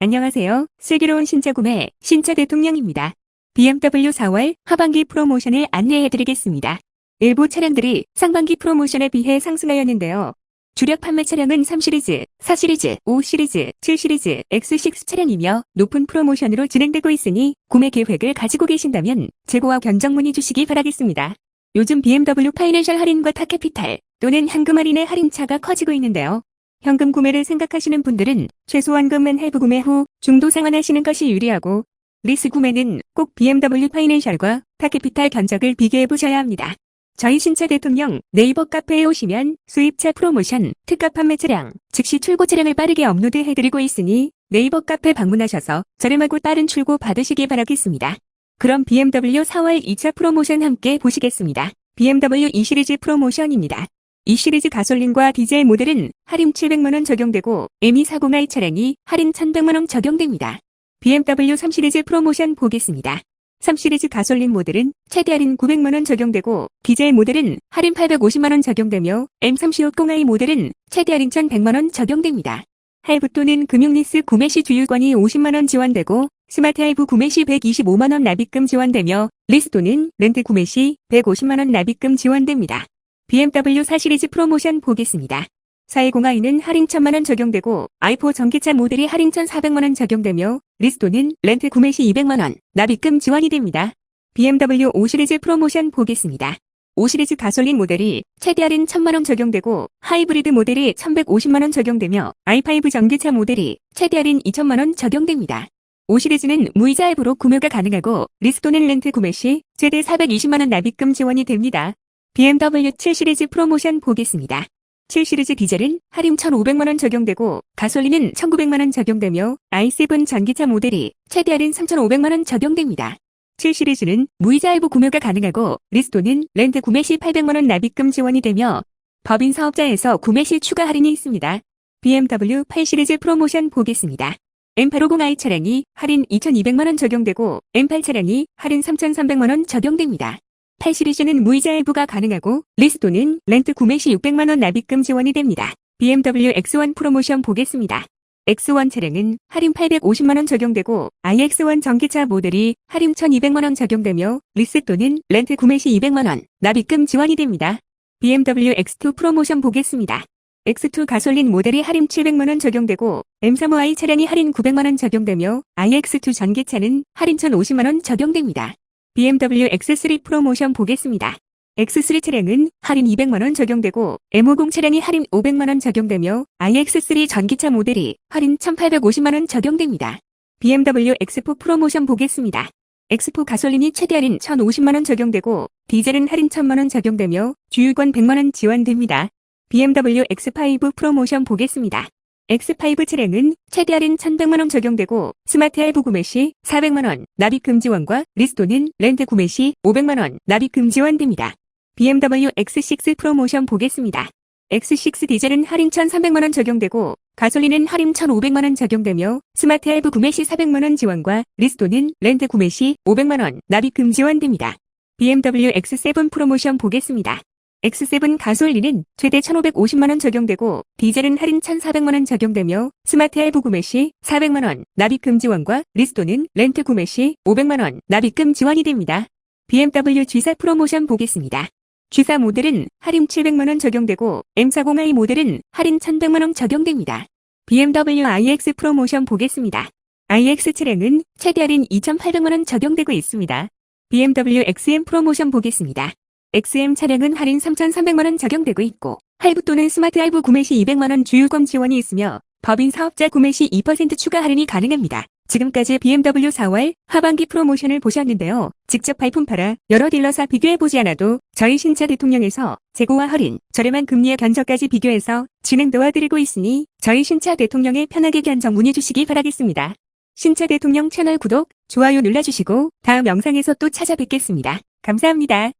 안녕하세요. 슬기로운 신차 구매 신차 대통령입니다. BMW 4월 하반기 프로모션을 안내해드리겠습니다. 일부 차량들이 상반기 프로모션에 비해 상승하였는데요. 주력 판매 차량은 3시리즈, 4시리즈, 5시리즈, 7시리즈, X6 차량이며 높은 프로모션으로 진행되고 있으니 구매 계획을 가지고 계신다면 재고와 견적 문의 주시기 바라겠습니다. 요즘 BMW 파이낸셜 할인과 타캐피탈 또는 현금 할인의 할인차가 커지고 있는데요. 현금 구매를 생각하시는 분들은 최소한금은 할부 구매 후 중도 상환하시는 것이 유리하고 리스 구매는 꼭 BMW 파이낸셜과 타캐피탈 견적을 비교해 보셔야 합니다. 저희 신차 대통령 네이버 카페에 오시면 수입차 프로모션, 특가 판매 차량, 즉시 출고 차량을 빠르게 업로드 해드리고 있으니 네이버 카페 방문하셔서 저렴하고 빠른 출고 받으시기 바라겠습니다. 그럼 BMW 4월 2차 프로모션 함께 보시겠습니다. BMW 2 시리즈 프로모션입니다. 이 시리즈 가솔린과 디젤 모델은 할인 700만원 적용되고 M240i 차량이 할인 1100만원 적용됩니다. BMW 3 시리즈 프로모션 보겠습니다. 3 시리즈 가솔린 모델은 최대 할인 900만원 적용되고 디젤 모델은 할인 850만원 적용되며 M360i 모델은 최대 할인 1100만원 적용됩니다. 할부 또는 금융리스 구매 시 주유권이 50만원 지원되고 스마트 할부 구매 시 125만원 납입금 지원되며 리스 또는 렌트 구매 시 150만원 납입금 지원됩니다. BMW 4 시리즈 프로모션 보겠습니다. 420i는 할인 1000만원 적용되고 i4 전기차 모델이 할인 1400만원 적용되며 리스토는 렌트 구매 시 200만원 납입금 지원이 됩니다. BMW 5 시리즈 프로모션 보겠습니다. 5 시리즈 가솔린 모델이 최대 할인 1000만원 적용되고 하이브리드 모델이 1150만원 적용되며 i5 전기차 모델이 최대 할인 2000만원 적용됩니다. 5 시리즈는 무이자 앱으로 구매가 가능하고 리스토는 렌트 구매 시 최대 420만원 납입금 지원이 됩니다. BMW 7 시리즈 프로모션 보겠습니다. 7 시리즈 디젤은 할인 1,500만원 적용되고 가솔린은 1,900만원 적용되며 i7 전기차 모델이 최대 할인 3,500만원 적용됩니다. 7 시리즈는 무이자 할부 구매가 가능하고 리스토는 렌트 구매 시 800만원 납입금 지원이 되며 법인 사업자에서 구매 시 추가 할인이 있습니다. BMW 8 시리즈 프로모션 보겠습니다. M850i 차량이 할인 2,200만원 적용되고 M8 차량이 할인 3,300만원 적용됩니다. 8 시리즈는 무이자 할부가 가능하고 리스토는 렌트 구매 시 600만원 납입금 지원이 됩니다. BMW X1 프로모션 보겠습니다. X1 차량은 할인 850만원 적용되고 iX1 전기차 모델이 할인 1200만원 적용되며 리스 또는 렌트 구매 시 200만원 납입금 지원이 됩니다. BMW X2 프로모션 보겠습니다. X2 가솔린 모델이 할인 700만원 적용되고 M35i 차량이 할인 900만원 적용되며 iX2 전기차는 할인 1050만원 적용됩니다. BMW X3 프로모션 보겠습니다. X3 차량은 할인 200만원 적용되고 M50 차량이 할인 500만원 적용되며 iX3 전기차 모델이 할인 1850만원 적용됩니다. BMW X4 프로모션 보겠습니다. X4 가솔린이 최대 할인 1050만원 적용되고 디젤은 할인 1000만원 적용되며 주유권 100만원 지원됩니다. BMW X5 프로모션 보겠습니다. X5 차량은 최대 할인 1100만원 적용되고 스마트 할부 구매 시 400만원 납입 금 지원과 리스토는 렌트 구매 시 500만원 납입 금 지원됩니다. BMW X6 프로모션 보겠습니다. X6 디젤은 할인 1300만원 적용되고 가솔린은 할인 1500만원 적용되며 스마트 할부 구매 시 400만원 지원과 리스토는 렌트 구매 시 500만원 납입 금 지원됩니다. BMW X7 프로모션 보겠습니다. X7 가솔린은 최대 1,550만원 적용되고 디젤은 할인 1,400만원 적용되며 스마트 할부 구매 시 400만원 납입금 지원과 리스토는 렌트 구매 시 500만원 납입금 지원이 됩니다. BMW G4 프로모션 보겠습니다. G4 모델은 할인 700만원 적용되고 M40i 모델은 할인 1100만원 적용됩니다. BMW iX 프로모션 보겠습니다. iX 차량은 최대 할인 2,800만원 적용되고 있습니다. BMW XM 프로모션 보겠습니다. XM 차량은 할인 3,300만원 적용되고 있고 할부 또는 스마트 할부 구매 시 200만원 주유권 지원이 있으며 법인 사업자 구매 시 2% 추가 할인이 가능합니다. 지금까지 BMW 4월 하반기 프로모션을 보셨는데요. 직접 발품 팔아 여러 딜러사 비교해보지 않아도 저희 신차 대통령에서 재고와 할인, 저렴한 금리의 견적까지 비교해서 진행 도와드리고 있으니 저희 신차 대통령에 편하게 견적 문의주시기 바라겠습니다. 신차 대통령 채널 구독, 좋아요 눌러주시고 다음 영상에서 또 찾아뵙겠습니다. 감사합니다.